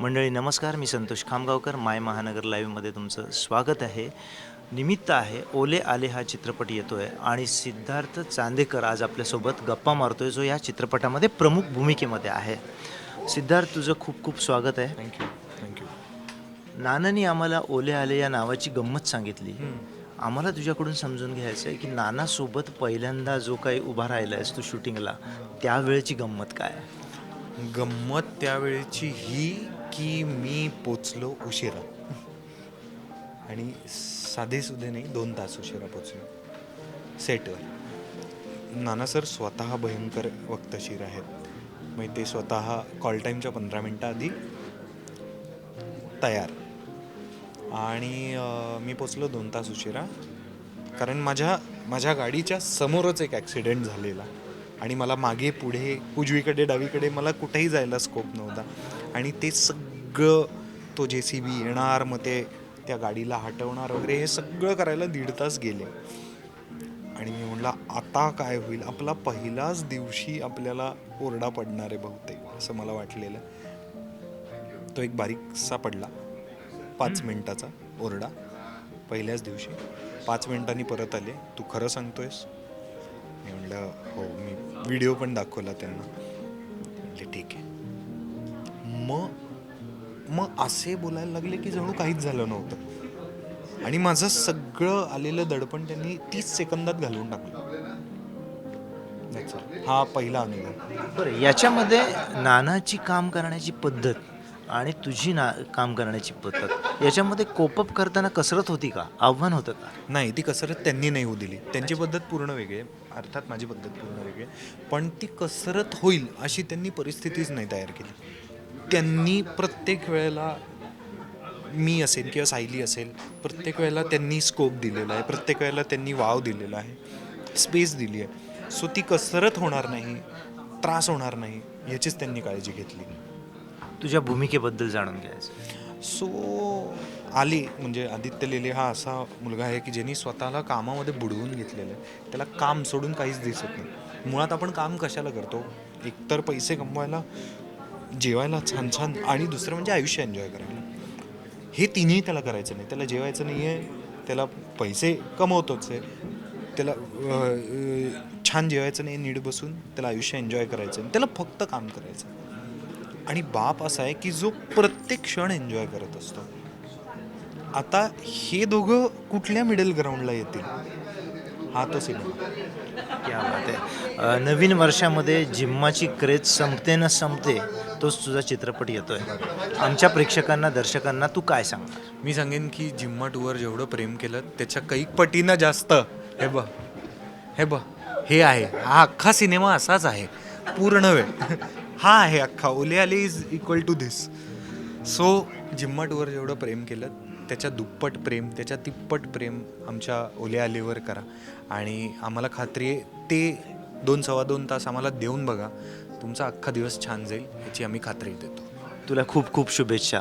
मंडळी नमस्कार. मी संतोष खामगावकर. माय महानगर लाईव्हमध्ये तुमचं स्वागत आहे. निमित्त आहे ओले आले हा चित्रपट येतो आहे आणि सिद्धार्थ चांदेकर आज आपल्यासोबत गप्पा मारतोय जो या चित्रपटामध्ये प्रमुख भूमिकेमध्ये आहे. सिद्धार्थ तुझं खूप खूप स्वागत आहे. थँक्यू थँक्यू नानांनी आम्हाला ओले आले या नावाची गंमत सांगितली. आम्हाला तुझ्याकडून समजून घ्यायचं आहे की नानासोबत पहिल्यांदा जो काही उभा राहिला आहेस तू शूटिंगला त्यावेळेची गंमत काय? आहे? गंमत त्यावेळेची ही की मी पोचलो उशिरा. आणि साधे सुधे नाही दोन तास उशिरा पोचलो. सेटवर नाना सर स्वतः भयंकर वक्तशीर आहेत. मग ते स्वतः कॉल टाईमच्या पंधरा मिनटं आधी तयार. आणि मी पोचलो दोन तास उशिरा. कारण माझ्या माझ्या गाडीच्या समोरच एक ॲक्सिडेंट झालेला. आणि मला मागे पुढे उजवीकडे डावीकडे मला कुठेही जायला स्कोप नव्हता. आणि ते सगळं तो जे सी बी येणार मग ते त्या गाडीला हटवणार वगैरे हे सगळं करायला दीड तास गेले. आणि मी म्हटलं आता काय होईल? आपला पहिलाच दिवशी आपल्याला ओरडा पडणार आहे बहुतेक असं मला वाटलेलं. तो एक बारीकसा पडला. पाच मिनिटाचा ओरडा. पहिल्याच दिवशी. पाच मिनिटांनी परत आले. तू खरं सांगतोयस? मी म्हणलं हो मी व्हिडिओ पण दाखवला त्यांना. म्हणले ठीक आहे. मग मग असे बोलायला लागले की जणू काहीच झालं नव्हतं. आणि माझं सगळं आलेलं दडपण त्यांनी तीस सेकंदात घालवून टाकलं. हा पहिला अनुभव. बरं याच्यामध्ये नानाची काम करण्याची पद्धत आणि तुझी ना काम करण्याची पद्धत. याच्यामध्ये कोपअप करताना कसरत होती का? आव्हान होतं का? नाही ती कसरत त्यांनी नाही होऊ दिली. त्यांची पद्धत पूर्ण वेगळी आहे. अर्थात माझी पद्धत पूर्ण वेगळी आहे. पण ती कसरत होईल अशी त्यांनी परिस्थितीच नाही तयार केली. त्यांनी प्रत्येक वेळेला मी असेल किंवा सायली असेल प्रत्येक वेळेला त्यांनी स्कोप दिलेला आहे. प्रत्येक वेळेला त्यांनी वाव दिलेला आहे. स्पेस दिली आहे. सो ती कसरत होणार नाही त्रास होणार नाही याचीच त्यांनी काळजी घेतली. तुझ्या भूमिकेबद्दल जाणून घ्यायचं. सो आली म्हणजे आदित्य लेले हा असा मुलगा आहे की ज्यांनी स्वतःला कामामध्ये बुडवून घेतलेलं आहे. त्याला काम सोडून काहीच दिसत नाही. मुळात आपण काम कशाला करतो? एकतर पैसे कमवायला जेवायला छान छान आणि दुसरं म्हणजे आयुष्य एन्जॉय करायला. हे तिन्ही त्याला करायचं नाही. त्याला जेवायचं नाही आहे त्याला पैसे कमवतोच आहे. त्याला छान जेवायचं नाही नीट बसून त्याला आयुष्य एन्जॉय करायचं नाही. त्याला फक्त काम करायचं आणि बाप असा आहे की जो प्रत्येक क्षण एन्जॉय करत असतो. आता हे दोघं कुठल्या मिडल ग्राउंडला येतील? हा तो सिनेमा क्या बात आहे. अ, नवीन वर्षामध्ये जिम्माची क्रेज संपते न संपते तोच तुझा चित्रपट येतोय. आमच्या प्रेक्षकांना दर्शकांना तू काय सांगणार मी सांगेन की जिम्मा टूवर जेवढं प्रेम केलं त्याच्या कैक पटीनं जास्त. हे ब हे ब हे आहे. हा अख्खा सिनेमा असाच आहे. पूर्ण वेळ. हा आहे अख्खा. ओले आले is equal to this so जिम्मटवर जेवढं प्रेम केलं त्याच्या दुप्पट प्रेम त्याच्या तिप्पट प्रेम आमच्या ओले आलेवर करा. आणि आम्हाला खात्री आहे ते दोन सव्वा दोन तास आम्हाला देऊन बघा. तुमचा अख्खा दिवस छान जाईल याची आम्ही खात्री देतो. तुला खूप खूप शुभेच्छा.